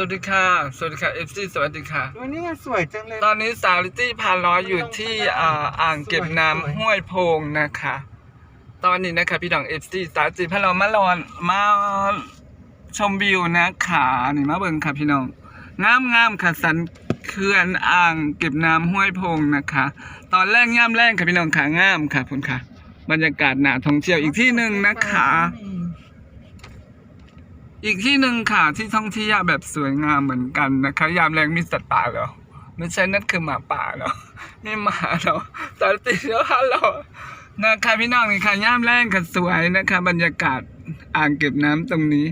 วัสดีค่ะ สวัสดีค่ะเอฟซีสวัสดีค่ะ วันนี้สวยจังเลย ตอนนี้สาวลิตี้พาล้ออยู่ที่อ่าอ่างเก็บน้ำห้วยโพงนะคะ ตอนนี้นะคะพี่ดองเอฟซีสาวจีพาล้อมารอนมาชมวิวนะคะนี่มาเบิ่งค่ะพี่น้องงามงามๆค่ะสันเขื่อนอ่างเก็บน้ำห้วยโพงนะคะ ตอนแรกย่ามแรงค่ะพี่น้องค่ะงามค่ะคุณค่ะ บรรยากาศหนาท่องเที่ยวอีกที่หนึ่งนะคะ อีกที่หนึ่งค่ะที่ท่องเที่ยวแบบสวยงามเหมือนกันนะคะ ยามแรงมีสัตว์ป่าเหรอไม่ใช่นั่นคือหมาป่าเหรอนี่หมาเหรอสารติแล้วฮัลโหลนะคะพี่น้องนี่ค่ะยามแรงค่ะสวยนะคะ บรรยากาศอ่างเก็บน้ำตรงนี้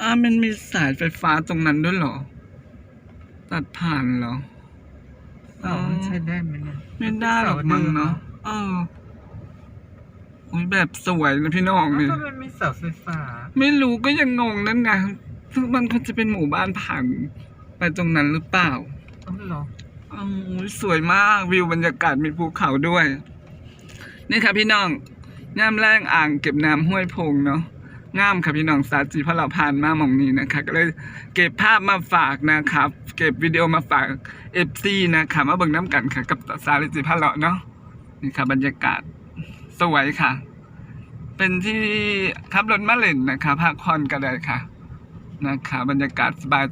อ่ามันมีสายไฟฟ้าตรงนั้นด้วยเหรอ ตัดผ่านเหรออ๋อใช่ได้ไหมเนี่ยไม่ได้หรอกมึงเนาะเออ อุ้ยแบบสวยนะพี่น้องแล้วนี่ก็มันมีเสาไฟฟ้า ไม่รู้ก็ยังงงนั่นไงซึ่งมันควรจะเป็นหมู่บ้านผ่านไปตรงนั้นหรือเปล่าอ๋อเหรออ๋อสวยมากวิวบรรยากาศมีภูเขาด้วย นี่ค่ะพี่น้องงามแรงอ่างเก็บน้ำห้วยโพงเนาะงามค่ะพี่น้องสาจีเพราะเราผ่านมาหมองนี้นะคะ ก็เลยเก็บภาพมาฝากนะครับ เก็บวิดีโอมาฝากเอฟซีนะคะมาเบิ่งน้ำกันค่ะ กับสาลิจิพะเลาะเนาะนี่ค่ะบรรยากาศ สวยค่ะ เป็นที่ขับรถมาเล่นนะคะพักผ่อนกันเลยค่ะ นะคะ บรรยากาศสบาย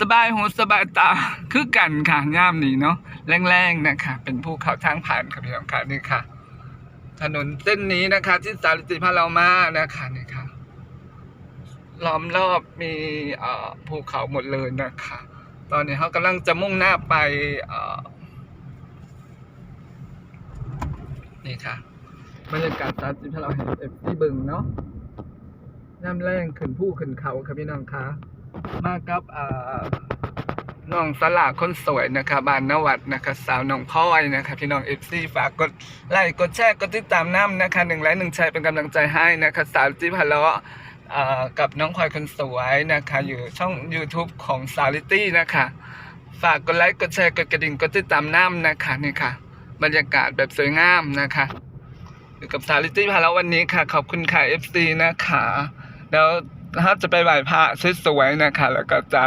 สบายหูสบายตาคือกันค่ะย่ามนี้เนาะแรงๆนะคะ เป็นภูเขาทางผ่านค่ะพี่น้องค่ะนี่ค่ะ ถนนเส้นนี้นะคะ ที่สาริติพาเรามานะคะนี่ค่ะล้อมรอบมีภูเขาหมดเลยนะคะ ตอนนี้เขากำลังจะมุ่งหน้าไปนี่ค่ะ บรรยากาศสาริติพาเราเห็นเอฟซีบึงเนาะน้ำแรงขึ้นภูขึ้นเขาค่ะพี่น้องคะมากับอ่าน้องสลาคนสวยนะคะบานนวัดนะคะสาวน้องพ้อยนะคะพี่น้องเอฟซีฝากกดไลค์กดแชร์กดติดตามน้ำนะคะหนึ่งไลค์หนึ่งแชร์เป็นกำลังใจให้นะคะสาวจิ๊บฮัลโหลอ่ากับน้องพลอยคนสวยนะคะ อยู่ช่อง YouTube ของสาวลิตี้นะคะ ฝากกดไลค์กดแชร์กดกระดิ่งกดติดตามน้ำนะคะนี่ค่ะ บรรยากาศแบบสวยงามนะคะ กับสาลิตี้พาแล้ววันนี้ค่ะ ขอบคุณค่ะ FC นะคะ แล้วถ้าจะไปไหว้พระสวยๆนะคะ แล้วก็จะ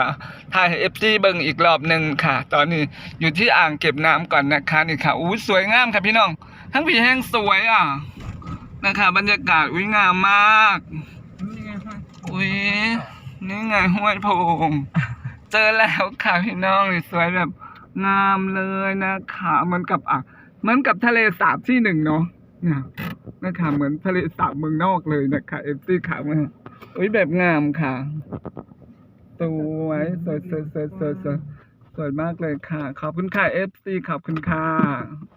ถ่ายเอฟซีเบิงอีกรอบหนึ่งค่ะ ตอนนี้อยู่ที่อ่างเก็บน้ำก่อนนะคะนี่ค่ะอู้สวยงามค่ะพี่น้อง ทั้งผีแห้งสวยอะนะคะ บรรยากาศอุ้ยงามมากนี่ไงคะอุ้ยนี่ไงห้วยโพงเจอแล้วค่ะพี่น้องสวยแบบงามเลยนะคะเหมือนกับอะเหมือนกับทะเลสาบที่หนึ่งเนาะเนี่ยนะคะเหมือนทะเลสาบเมืองนอกเลยนะคะเอฟซีขามาอุ้ยแบบงามค่ะสวยสวยสวยสวยสวยสวยสวยมากเลยค่ะ ขอบคุณค่ะเอฟซีขอบคุณค่ะ